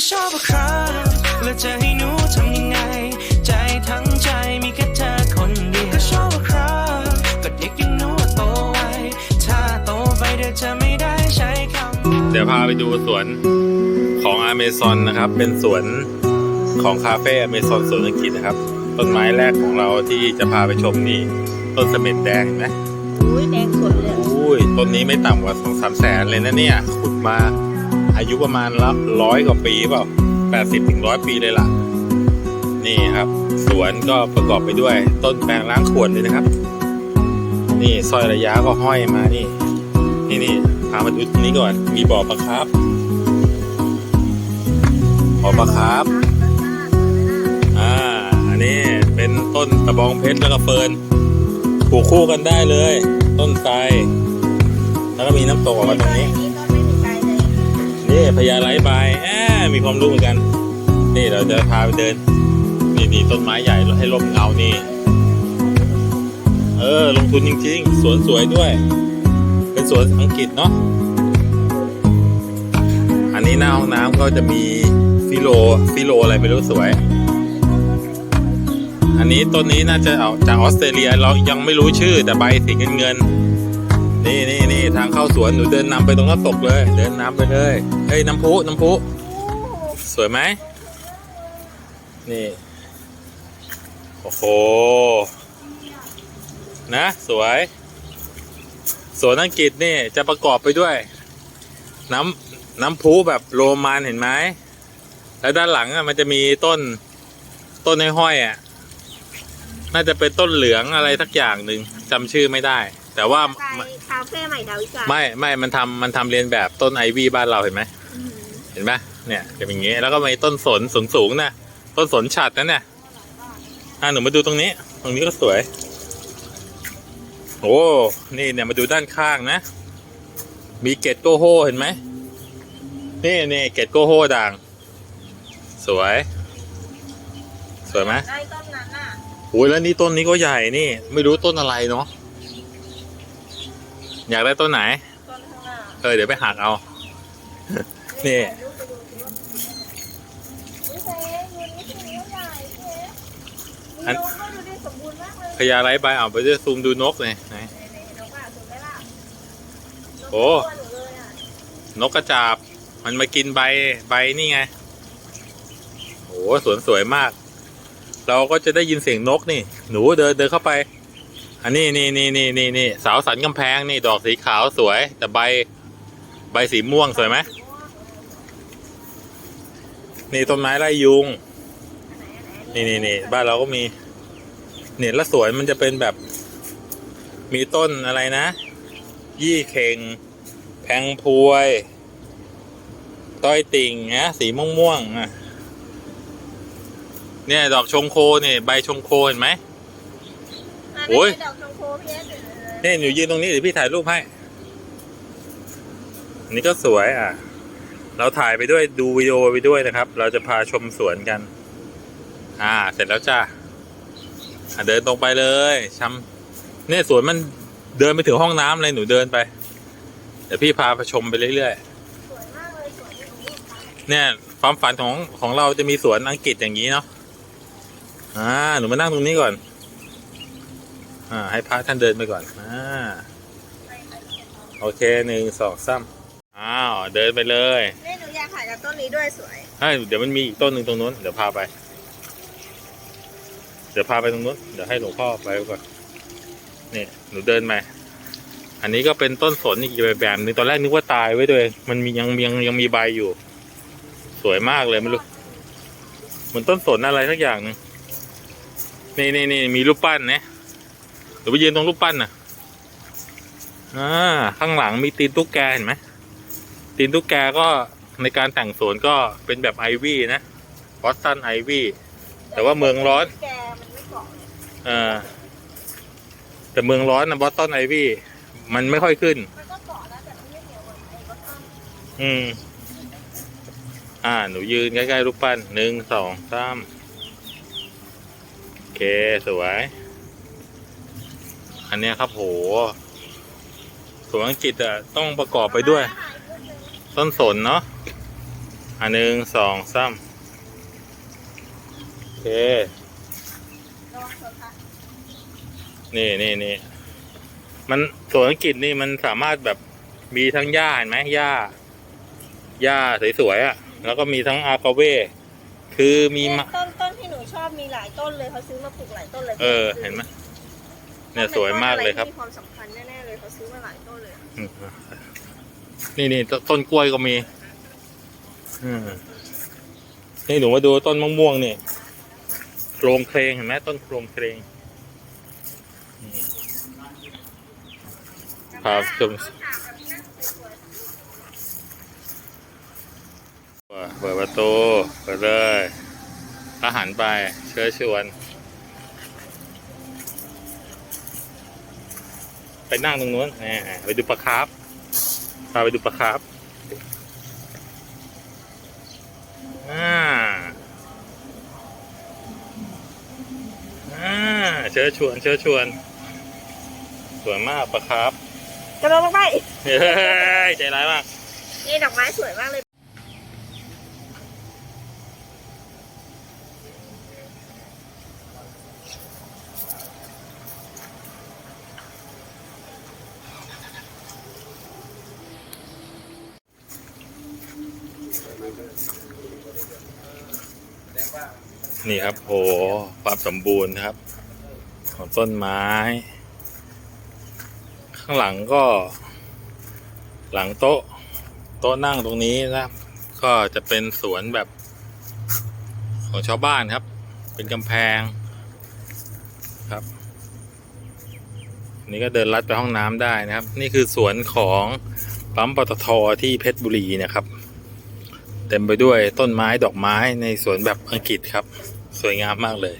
ก็ชอบอะครับแล้วจะให้หนูทำยังไง ใจทั้งใจมีแค่เธอคนเดียวก็ชอบอะครับก็เด็กอยังหนูอะโตไวถ้าโตไปเดี๋ยวจะไม่ได้ใช้คำเดี๋ยวพาไปดูสวนของอเมซอนนะครับ เป็นสวนของคาเฟ่อเมซอนสวนอังกฤษนะครับ ต้นไม้แรกของเราที่จะพาไปชมนี่ต้นเสม็ดแดงเห็นไหมอุ้ยแดงสวยเลยอุ้ยต้นนี้ไม่ต่ำกว่าสองสามแสนเลยนะเนี่ยขุดมา อายุประมาณละร้อยกว่าปีเปล่าแปดสิบถึงร้อยปีเลยล่ะ นี่ครับ สวนก็ประกอบไปด้วย ต้นแปลงล้างขวดเลยนะครับ นี่สร้อยระยะก็ห้อยมานี่ นี่นี่พามาดูตรงนี้ก่อน มีบ่อปลาครับบ่อปลาครับอ่าอันนี้เป็นต้นตะบองเพชรแล้วก็เฟิร์นปลูกคู่กันได้เลย ต้นไทรแล้วก็มีน้ำตกออกมาตรงนี้ พญาไร้ใบแอมีความรู้เหมือนกัน นี่เราจะพาไปเดิน นี่นี่ต้นไม้ใหญ่ให้ร่มเงานี่ เออ ลงทุนจริงๆ สวนสวยด้วย เป็นสวนอังกฤษเนาะ อันนี้หน้าห้องน้ำก็จะมีฟิโลฟิโลอะไรไม่รู้สวย อันนี้ต้นนี้น่าจะเอาจากออสเตรเลียเรายังไม่รู้ชื่อแต่ใบสีเงินเงิน นี่นี่นี่ทางเข้าสวนหนูเดินนำไปตรงน้ำตกเลย เดินนำไปเลยเฮ้ยน้ำพุน้ำพุสวยไหมนี่โอ้โหนะสวยสวนอังกฤษนี่จะประกอบไปด้วย น้ำน้ำพุแบบโรมันเห็นไหมแล้วด้านหลังอะมันจะมีต้นต้นในห้อยอะน่าจะเป็นต้นเหลืองอะไรสักอย่างหนึ่งจำชื่อไม่ได้แต่ว่าไปคาเฟ่ใหม่ดาวิกาไม่ไม่มันทำมันทำเรียนแบบต้นไอวี่บ้านเราเห็นไหมอืมเห็นไหมเนี่ยจะเป็นอย่างงี้แล้วก็มีต้นสนสูงสูงๆนะต้นสนฉัดนั่นเนี่ยอ่าหนูมาดูตรงนี้ ตรงนี้ก็สวย โอ้นี่เนี่ยมาดูด้านข้างนะ มีเกตโกโฮเห็นไหมนี่นี่เกตโกโฮด่าง สวย สวยไหมไอ้ต้นนั้นน่ะ โอ้ยแล้วนี่ต้นนี้ก็ใหญ่นี่ ไม่รู้ต้นอะไรเนาะ อยากได้ต้นไหน ต้นข้างหน้าเออเดี๋ยวไปหักเอา นี่อุ้ยเจ๊ยูนี่คือนิ้วใหญ่เจ๊อันนิ้วก็ดูดิสมบูรณ์มากเลยพญาไร้ใบเอาไปจะซูมดูนกเลยไหน ไหนๆนกอะถูกไหมล่ะโอ้นกตัวหนูเลยอะนกกระจาบ มันมากินใบใบนี่ไงโอ้สวนสวยมาก เราก็จะได้ยินเสียงนกนี่ หนูเดินเดินเข้าไป อันนี้นี่นี่นี่นี่นี่สาวสันกำแพงนี่ดอกสีขาวสวย แต่ใบ ใบสีม่วงสวยไหมนี่ต้นไม้ไล่ยุง นี่นี่นี่บ้านเราก็มี เนี่ยแล้วสวนมันจะเป็นแบบ มีต้นอะไรนะ ยี่เข่ง แพงพวย ต้อยติ่งนะสีม่วงม่วงๆอะเนี่ย ดอกชงโคเนี่ยใบชงโคเห็นไหม โอ้ยนั่นไงดอกชมพูพี่เอสเดี๋ยวเลยนี่หนูยืนตรงนี้เดี๋ยวพี่ถ่ายรูปให้อันนี้ก็สวยอะ เราถ่ายไปด้วยดูวิดีโอไปด้วยนะครับ เราจะพาชมสวนกัน อ่า เสร็จแล้วจ้าอะเดินตรงไปเลยชำเนี่ยสวนมันเดินไปถึงห้องน้ำเลยหนูเดินไป เดี๋ยวพี่พาไปชมไปเรื่อยสวยมากเลยสวยที่หนูเลือกมาๆเนี่ยความฝันของของเราจะมีสวนอังกฤษอย่างนี้เนาะอ่าหนูมานั่งตรงนี้ก่อน อ่า ให้พระท่านเดินไปก่อน อ่า โอเคหนึ่งสองสามอ้าว เดินไปเลยนี่หนูอยากถ่ายกับต้นนี้ด้วยสวยเฮ้ยเดี๋ยวมันมีอีกต้นหนึ่งตรงนู้น เดี๋ยวพาไป เดี๋ยวพาไปตรงนู้น เดี๋ยวให้หลวงพ่อไปก่อน นี่ หนูเดินมาอันนี้ก็เป็นต้นสนอีกแบบแบบหนึงตอนแรกนึกว่าตายไว้ด้วย มันมียังยังยังมีใบอยู่ สวยมากเลยไม่รู้เหมือนต้นสนอะไรสักอย่างหนึงนี่นี่นี่มีรูปปั้นนะ เดี๋ยวไปยืนตรงรูปปั้นน่ะอ่าข้างหลังมีตีนตุ๊กแกเห็นไหมตีนตุ๊กแกก็ในการแต่งสวนก็เป็นแบบไอวี่นะบอสตันไอวี่แต่ว่าเมืองร้อนแกมันไม่เกาะเลยเออแต่เมืองร้อนนะบอสตันไอวี่มันไม่ค่อยขึ้น มันก็เกาะแล้วแต่มันไม่เหนียวเหมือนไอ้บอสตันอืม อ่า หนูยืนใกล้ๆรูปปั้นหนึ่งสองสามโอเค สวย อันเนี้ยครับโหสวนอังกฤษอะต้องประกอบไปด้วย ต้นสนเนาะอันหนึ่งสองสามโอเคระวังชนค่ะนี่นี่นี่มันสวนอังกฤษนี่มันสามารถแบบมีทั้งหญ้าเห็นไหมหญ้าหญ้าสวยๆอะ่ะ แล้วก็มีทั้งอากาเวคือมีเนี่ยมะต้นต้นที่หนูชอบมีหลายต้นเลยเขาซื้อมาปลูกหลายต้นเลย เออ เห็นไหม เนี่ยสวยมากเลยครับ มีความสำคัญแน่ๆเลยเขาซื้อมาหลายต้นเลยอะอืมนี่นี่ตต้นกล้วยก็มีอืมนี่หนูมาดูต้นมะม่วงนี่โครงเครงเห็นไหมต้นโครงเครงอืมครับชมเปิดประตูเปิดเลยแล้วหันไปเชิญชวน ไปนั่งตรงนู้นแหมไปดูปลาคาร์ฟพาไปดูปลาคาร์ฟอ่าอ่าเชิญชวนเชิญชวน สวยมากปลาคาร์ฟกระโดดลงไปเฮ้ยใจร้ายมาก นี่ดอกไม้สวยมากเลย นี่ครับโหความสมบูรณ์ครับ ของต้นไม้ ข้างหลังก็ หลังโต๊ะ โต๊ะนั่งตรงนี้นะครับ ก็จะเป็นสวนแบบ ของชาวบ้านครับ เป็นกำแพงครับ นี่ก็เดินลัดไปห้องน้ำได้นะครับ นี่คือสวนของปั๊มปตทที่เพชรบุรีนะครับ เต็มไปด้วยต้นไม้ดอกไม้ในสวนแบบอังกฤษครับ สวยงามมากเลย